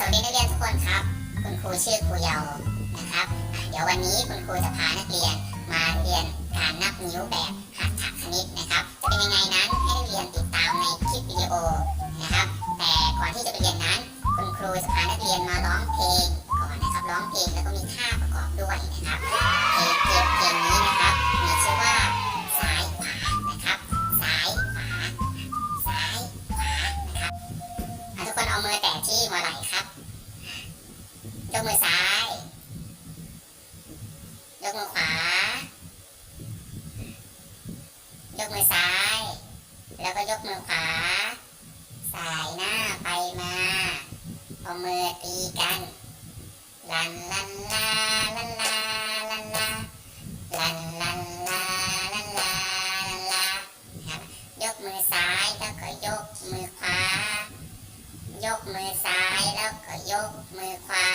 วัสดีนักเรียนทุกคนครับ คุณครูชื่อครูเยานะครับ เดี๋ยววันนี้คุณครูจะพานักเรียนมาเรียนการนับนิ้วแบบหัตถคณิตนะครับ จะเป็นยังไงนั้นให้นักเรียนติดตามในคลิปวิดีโอนะครับ แต่ก่อนที่จะไปเรียนนั้น คุณครูจะพานักเรียนมาร้องเพลงก่อนนะครับ ร้องเพลงแล้วก็มีท่าประกอบด้วยนะครับเพลงเพลงเพลงนี้นะครับ มีชื่อว่าซ้ายขวานะครับซ้ายขวาซ้ายขวานะครับทุกคนเอามือแตะที่หัวไหล่ครับ ยกมือซ้าย ยกมือขวา ยกมือซ้าย แล้วก็ยกมือขวา สายหน้าไปมาเอามือตีกัน ลันลันลาลันลาลันลาลันลันลาลันลาลันลาครับยกมือซ้ายแล้วก็ยกมือขวา ยกมือซ้ายแล้วก็ยกมือขวา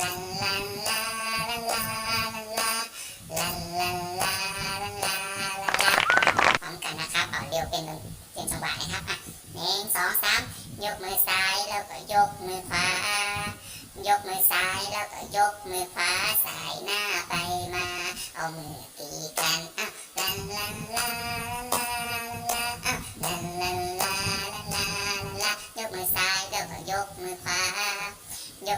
พร้อมกันนะครับเอาเร็วเป็นเป็นจังหวะนะครับอะหนึ่งสองสามยกมือซ้ายแล้วก็ยกมือขวายกมือซ้ายแล้วก็ยกมือขวาสายหน้าไปมา เอามือตีกันอะลันลันลาลัน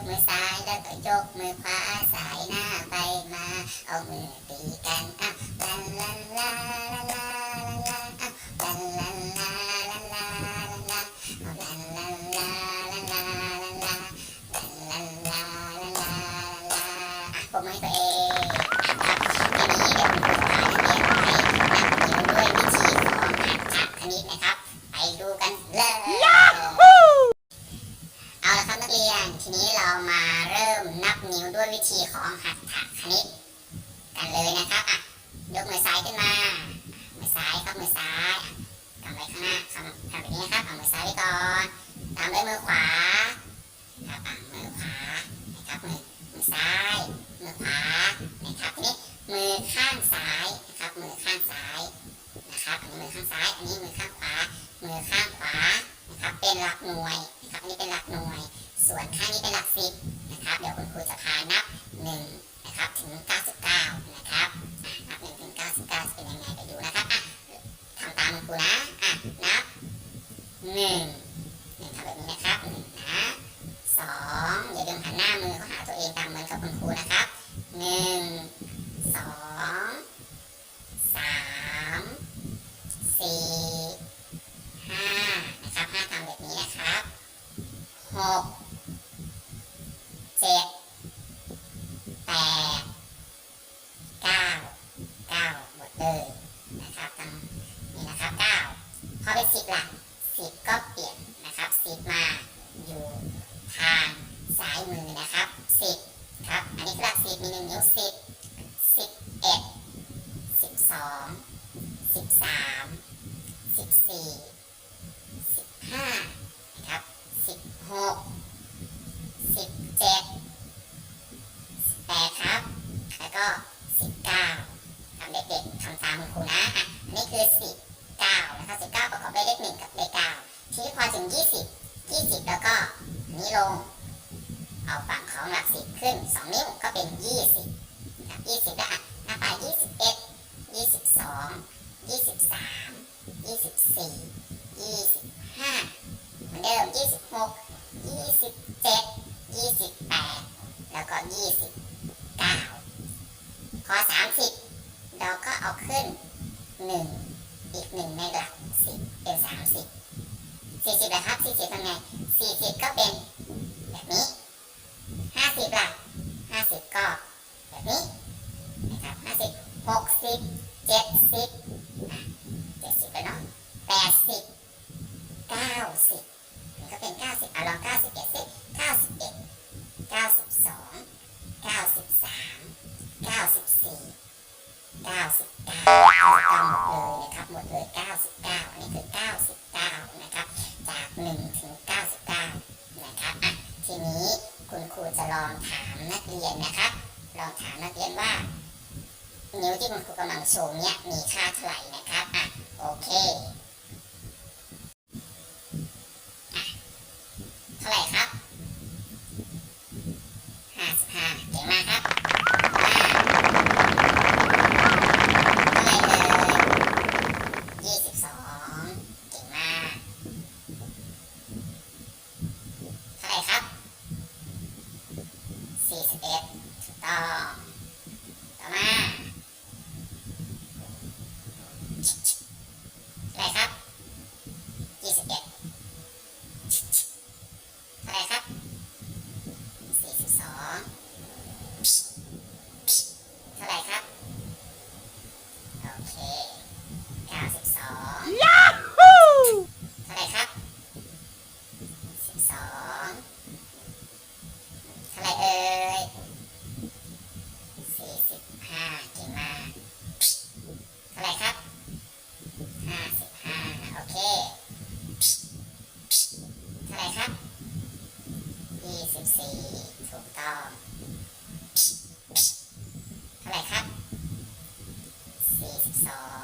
มือซ้ายแล้วก็ยกมือขวาสายหน้าไปมา เอามือตีกันอะลันลันลา วิธีของหัตถคณิต กันเลยนะครับอะยกมือซ้ายขึ้นมา มือซ้ายครับมือซ้ายอะกำไว้ข้างหน้าทำทำแบบนี้นะครับเอามือซ้ายไว้ก่อนตามด้วยมือขวาครับอะมือขวานะครับมือมือซ้าย มือขวานะครับทีนี้มือข้างซ้ายนะครับมือข้างซ้ายนะครับอันนี้มือข้างซ้าย อันนี้มือข้างขวา มือข้างขวานะครับเป็นหลักหน่วยนะครับอันนี้เป็นหลักหน่วย ส่วนข้างนี้เป็นหลักสิบนะครับ เดี๋ยวคุณครูจะพานับหนึ่งนะครับถึง 99 นะครับอะนับหนึ่งถึง 99 จะเป็นยังไงไปดูนะครับอะทูนะอะนับหนึ่งหนึ่งทำแบบนี้นะครับหนึ่งนะสองอย่าลืมหันหน้ามือเข้าหาตัวเองตามเหมือนกับคุณครูนะครับหนึ่งสองสามสี่ห้านะครับห้าทำแบบนี้นะครับหกเจ็ดแปดเก้าเก้าหมดเลยนะครับทำนี่นะครับเก้าพอเป็นสิบหลักสิบก็เปลี่ยนนะครับสิบมาอยู่ทาง ซ้ายมือนะครับสิบครับ อันนี้คือหลักสิบมีหนึ่งนิ้วสิบสิบเอ็ดสิบสองสิบสามสิบสี่สิบห้าครับสิบหกสิบเจ็ดสิบแปดครับ แล้วก็ สองนิ้วก็เป็นยี่สิบยี่สิบแล้วอะหน้าไปยี่สิบเอ็ดยี่สิบสองยี่สิบสามยี่สิบสี่ยี่สิบห้าเหมือนเดิมยี่สิบหกยี่สิบเจ็ดยี่สิบแปดแล้วก็ยี่สิบเก้าพอสามสิบเราก็เอาขึ้นหนึ่งอีกหนึ่งในหลักสิบเป็นสามสิบสี่สิบนะครับสี่สิบทำไงสี่สิบก็เป็นแบบนี้ห้าสิบหล่ะ ห้าสิบก็แบบนี้นะครับห้าสิบหกสิบเจ็ดสิบเจ็ดสิบแล้วเนาะแปดสิบเก้าสิบนี่ก็เป็นเก้าสิบอะลองเก้าสิบเอ็ดสิบ นิ้วที่คุณครูกำลังโชว์เนี่ยมีค่าเท่าไหร่นะครับอะโอเค ต้องต่อมาอะไรครับยี่สิบเอ็ดเท่าไหรครับสี่สิบสองเท่าไหรครับ โอเคเก้าสิบสองเท่าไหรครับสิบสองเท่าไหรเอ่ยสี่สิบห้าเก่งมากเท่าไหรครับห้าสิบห้าโอเคเท่าไหรครับยี่สิบสี่ถูกต้องเท่าไหรครับ สี่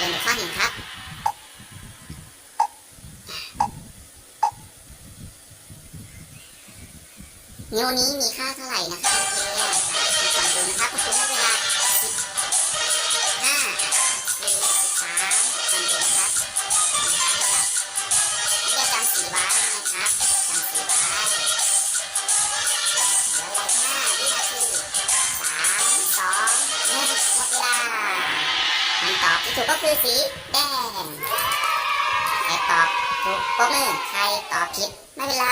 เรียนดูข้อหนึ่งครับนิ้วนี้มีค่าเท่าไหร่นะครับนักเรียนอะลองดูนะครับคุณครูให้เวลา ถูกก็คือสีแดงใครตอบถูกปรบมือใครตอบผิดไม่เป็นไร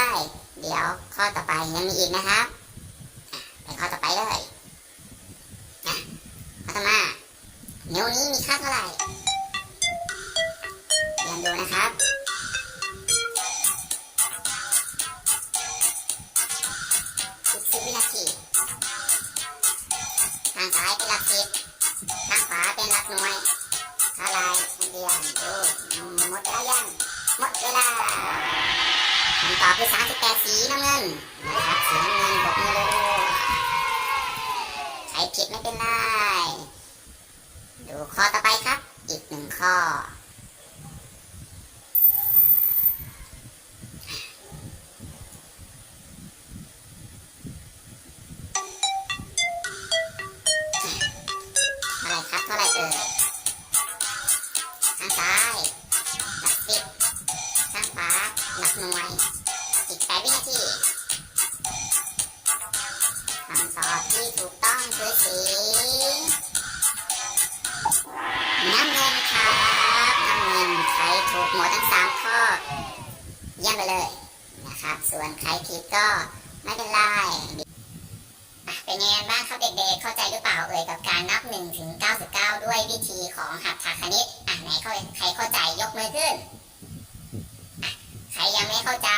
เดี๋ยวข้อต่อไปยังมีอีกนะครับไปข้อต่อไปเลยข้อต่อมานิ้วนี้มีค่าเท่าไหร่เรียนดูนะครับสิบวินาทีทางซ้ายเป็นหลักสิบทางขวาเป็นหลักหน่วย อะไรเรียนดูหมดเวลายังหมดเวลาคำตอบคือ38สีน้ำเงินนะครับสีน้ำเงินบอกมือเลยใครผิดไม่เป็นไร ดูข้อต่อไปครับ อีกหนึ่งข้อ หน่วย อีกแปดวินาทีคำตอบที่ถูกต้องคือสีน้ำเงินครับน้ำเงินใครถูกหมดทั้งสามข้อเยี่ยมไปเลยนะครับ ส่วนใครผิดก็ไม่เป็นไรเป็นไงกันบ้างครับเด็กๆเข้าใจหรือเปล่าเอ่ยกับการนับ1ถึง99 ด้วยวิธีของหัตถคณิตอะไหนใครเข้าใจยกมือขึ้น รยังไม่เข้าใจ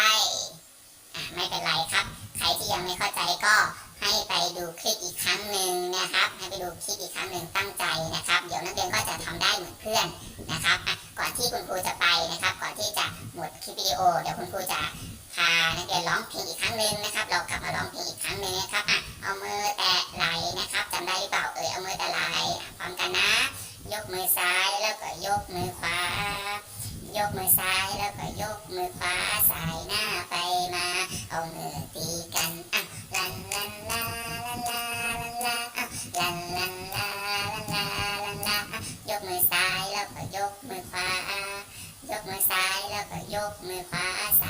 อะไม่เป็นไรครับ ใครที่ยังไม่เข้าใจก็ให้ไปดูคลิปอีกครั้งหนึ่งนะครับ ให้ไปดูคลิปอีกครั้งหนึ่งตั้งใจนะครับ เดี๋ยวนักเรียนก็จะทำได้เหมือนเพื่อนนะครับก่อนที่คุณครูจะไปนะครับ ก่อนที่จะหมดคลิปวิดีโอ เดี๋ยวคุณครูจะพานักเรียนร้องเพลงอีกครั้งหนึ่งนะครับ เรากลับมาร้องเพลงอีกครั้งหนึ่งนะครับอะเอามือแตะไหลนะครับจำได้หรือเปล่าเอ่ยเอามือแตะไหลพร้อมกันนะ ยกมือซ้ายแล้วก็ยกมือขวา ยกมือซ้าย ยกมือขวาสายหน้าไปมา เอามือตีกันอะลันลันลาลันลาลันลาอะลันลันลาลันลาลันลาอะยกมือซ้ายแล้วก็ยกมือขวายกมือซ้ายแล้วก็ยกมือขวาสาย